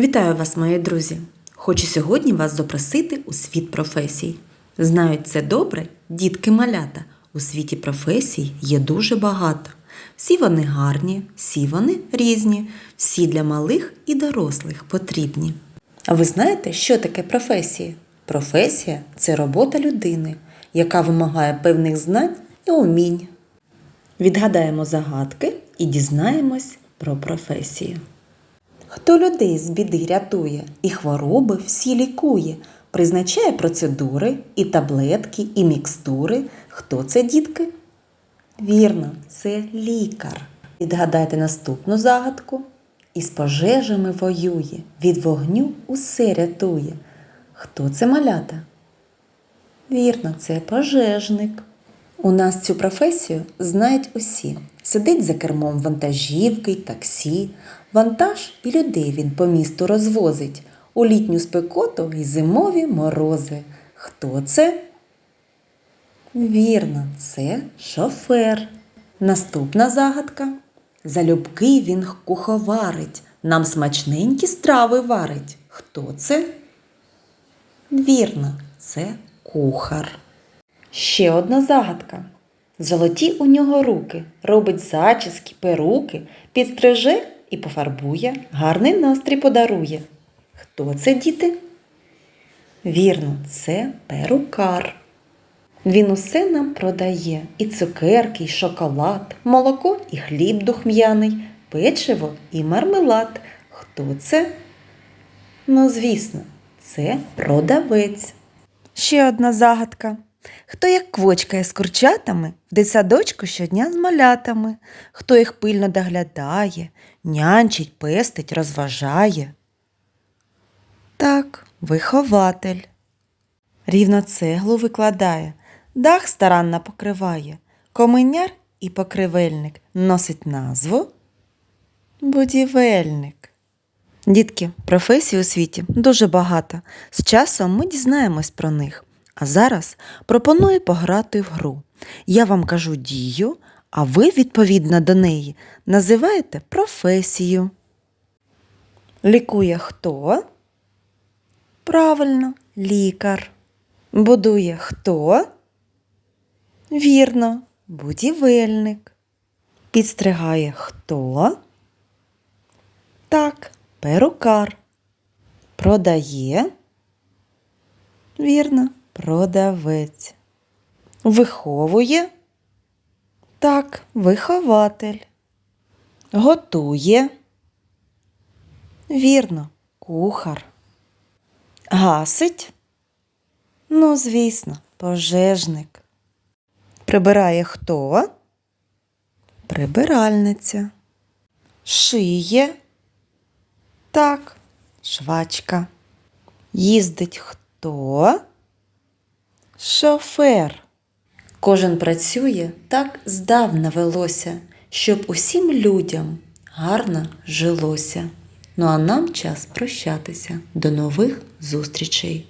Вітаю вас, мої друзі! Хочу сьогодні вас запросити у світ професій. Знають це добре дітки малята. У світі професій є дуже багато. Всі вони гарні, всі вони різні, всі для малих і дорослих потрібні. А ви знаєте, що таке професія? Професія це робота людини, яка вимагає певних знань і умінь. Відгадаємо загадки і дізнаємось про професію. Хто людей з біди рятує і хвороби всі лікує, призначає процедури і таблетки, і мікстури. Хто це, дітки? Вірно, це лікар. Відгадайте наступну загадку. Із пожежами воює, від вогню усе рятує. Хто це малята? Вірно, це пожежник. У нас цю професію знають усі. Сидить за кермом вантажівки, таксі. Вантаж і людей він по місту розвозить. У літню спекоту і зимові морози. Хто це? Вірно, це шофер. Наступна загадка. Залюбки він куховарить, нам смачненькі страви варить. Хто це? Вірно, це кухар. Ще одна загадка. Золоті у нього руки, робить зачіски, перуки, підстриже і пофарбує, гарний настрій подарує. Хто це, діти? Вірно, це перукар. Він усе нам продає і цукерки, і шоколад, молоко і хліб духм'яний, печиво і мармелад. Хто це? Ну, звісно, це продавець. Ще одна загадка. Хто як квочкає з курчатами, в дитсадочку щодня з малятами, хто їх пильно доглядає, нянчить, пестить, розважає. Так, вихователь. Рівно цеглу викладає, дах старанно покриває, коменяр і покривельник носить назву будівельник. Дітки, професій у світі дуже багато. З часом ми дізнаємось про них. А зараз пропоную пограти в гру. Я вам кажу дію, а ви, відповідно до неї, називаєте професію. Лікує хто? Правильно, лікар. Будує хто? Вірно, будівельник. Підстригає хто? Так, перукар. Продає? Вірно, продавець. Виховує? Так, вихователь. Готує? Вірно, кухар. Гасить? Ну, звісно, пожежник. Прибирає хто? Прибиральниця. Шиє? Так, швачка. Їздить хто? Шофер. Кожен працює так здавна велося, щоб усім людям гарно жилося. Ну а нам час прощатися. До нових зустрічей!